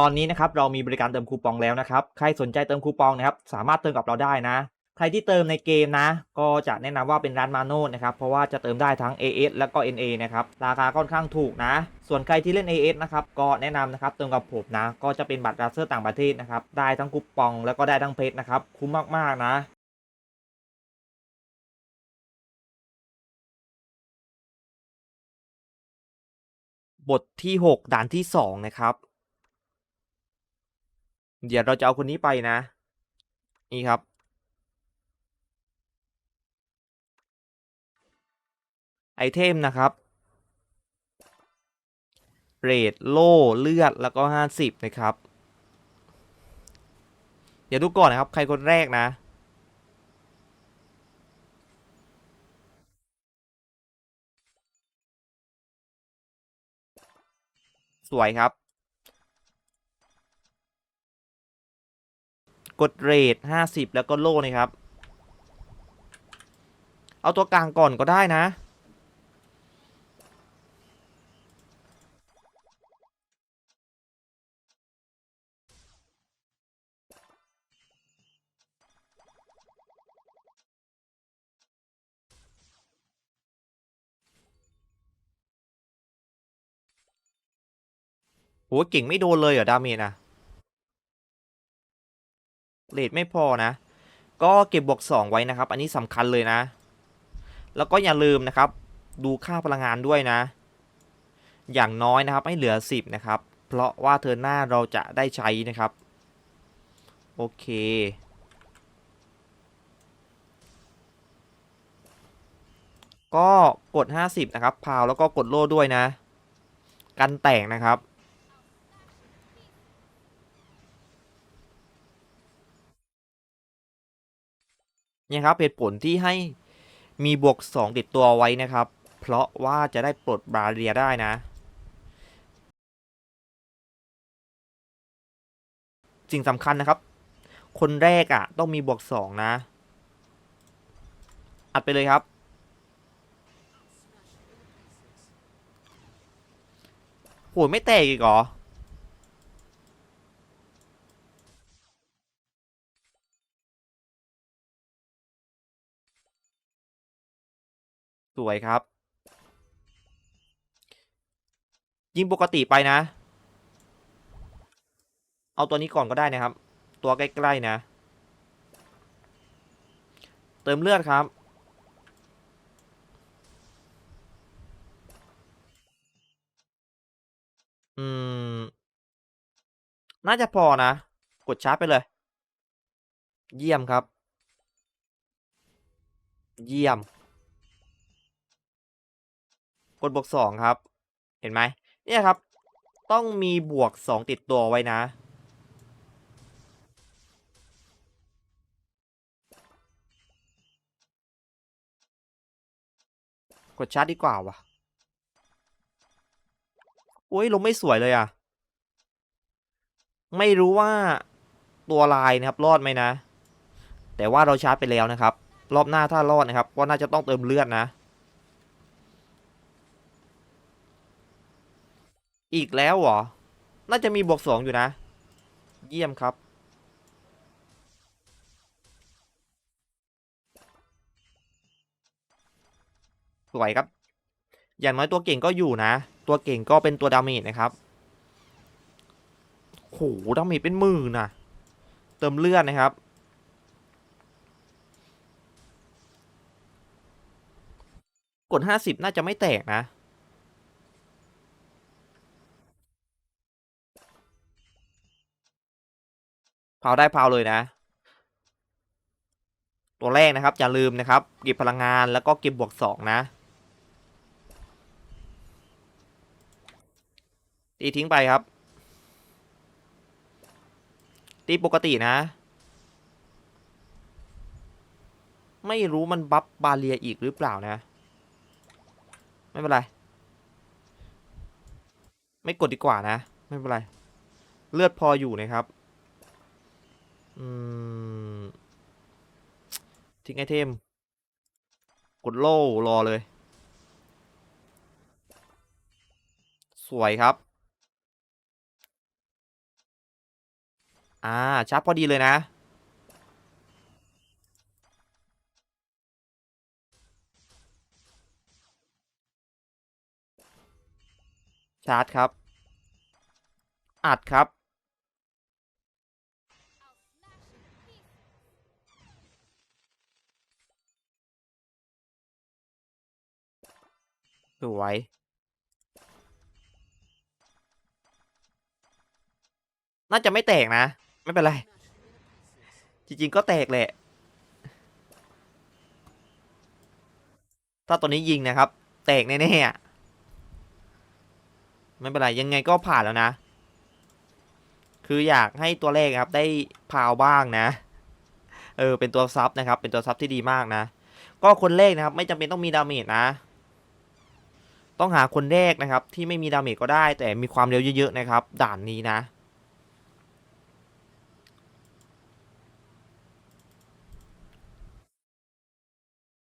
ตอนนี้นะครับเรามีบริการเติมคูปองแล้วนะครับ ใครสนใจเติมคูปองนะครับสามารถเติมกับเราได้นะ ใครที่เติมในเกมนะ ก็จะแนะนำว่าเป็นร้านมาโน่นะครับ เพราะว่าจะเติมได้ทั้ง AS แล้วก็ NA นะครับ ราคาค่อนข้างถูกนะ ส่วนใครที่เล่น AS นะครับ ก็แนะนำนะครับเติมกับผมนะ ก็จะเป็นบัตรราเซอร์ต่างประเทศนะครับ ได้ทั้งคูปองแล้วก็ได้ทั้งเพชรนะครับ คุ้มมากๆนะบทที่ 6 ด่านที่ 2 นะครับ เดี๋ยวเราจะเอาคนนี้ไปนะ นี่ครับ ไอเทมนะครับ เรดโล่เลือดแล้วก็ 50 นะครับ เดี๋ยวดูก่อนนะครับ ใครคนแรกนะ สวยครับ กดเรท50 แล้วก็โล่นะครับ เอาตัวกลางก่อนก็ได้นะ โหเก่งไม่โดนเลยเหรอ ดาเมจอะ เรทไม่พอนะ ก็เก็บบวก 2 ไว้นะครับ อันนี้สำคัญเลยนะ แล้วก็อย่าลืมนะครับ ดูค่าพลังงานด้วยนะ อย่างน้อยนะครับ ให้เหลือ 10 นะครับ เพราะว่าเธอหน้าเราจะได้ใช้นะครับ โอเค ก็กด 50 นะครับ พาวแล้วก็กดโล่ด้วยนะ กันแตกนะครับ เนี่ยครับเหตุผลที่ให้มีบวก 2 ติดตัวไว้นะครับ เพราะว่าจะได้ปลดบาเรียได้นะ สิ่งสำคัญนะครับ คนแรกอะ่ะ ต้องมีบวก 2 นะ อัดไปเลยครับ โหไม่แตกอีกเหรอ สวยครับ ยิงปกติไปนะ เอาตัวนี้ก่อนก็ได้นะครับ ตัวใกล้ๆนะ เติมเลือดครับ อืม น่าจะพอนะ กดชาร์จไปเลย เยี่ยมครับ เยี่ยม กดบวกสองครับ เห็นไหมเนี่ยครับ ต้องมีบวกสองติดตัวไว้นะ กดชาร์จดีกว่าวะโอ้ยลงไม่สวยเลยอะไม่รู้ว่าตัวลายนะครับรอดไหมนะ แต่ว่าเราชาร์จไปแล้วนะครับ รอบหน้าถ้ารอดนะครับ ก็น่าจะต้องเติมเลือดนะ อีกแล้วเหรอ น่าจะมีบวกสองอยู่นะ เยี่ยมครับ สวยครับ อย่างน้อยตัวเก่งก็อยู่นะ ตัวเก่งก็เป็นตัวดาเมจนะครับโหดาเมจเป็นหมื่นนะเติมเลือดนะครับกดห้าสิบน่าจะไม่แตกนะ เผาได้เผาเลยนะ ตัวแรกนะครับ อย่าลืมนะครับ เก็บพลังงานแล้วก็เก็บบวกสองนะตีทิ้งไปครับ ตีปกตินะ ไม่รู้มันบัฟบาเรียอีกหรือเปล่านะ ไม่เป็นไร ไม่กดดีกว่านะ ไม่เป็นไร เลือดพออยู่นะครับ อืม ทิ้งไอเทม กดโล่รอเลย สวยครับ อ่าชาร์จพอดีเลยนะ ชาร์จครับ อัดครับ สวยน่าจะไม่แตกนะ ไม่เป็นไร จริง ๆ ก็แตกแหละ ถ้าตัวนี้ยิงนะครับ แตกแน่ๆอะไม่เป็นไร ยังไงก็ผ่านแล้วนะ คืออยากให้ตัวเลขครับ ได้พาวบ้างนะ เออ เป็นตัวซับนะครับ เป็นตัวซับที่ดีมากนะ ก็คนเลขนะครับ ไม่จำเป็นต้องมีดาเมจนะ ต้องหาคนแรกนะครับ ที่ไม่มีดาเมจก็ได้ แต่มีความเร็วเยอะๆนะครับ ด่านนี้นะ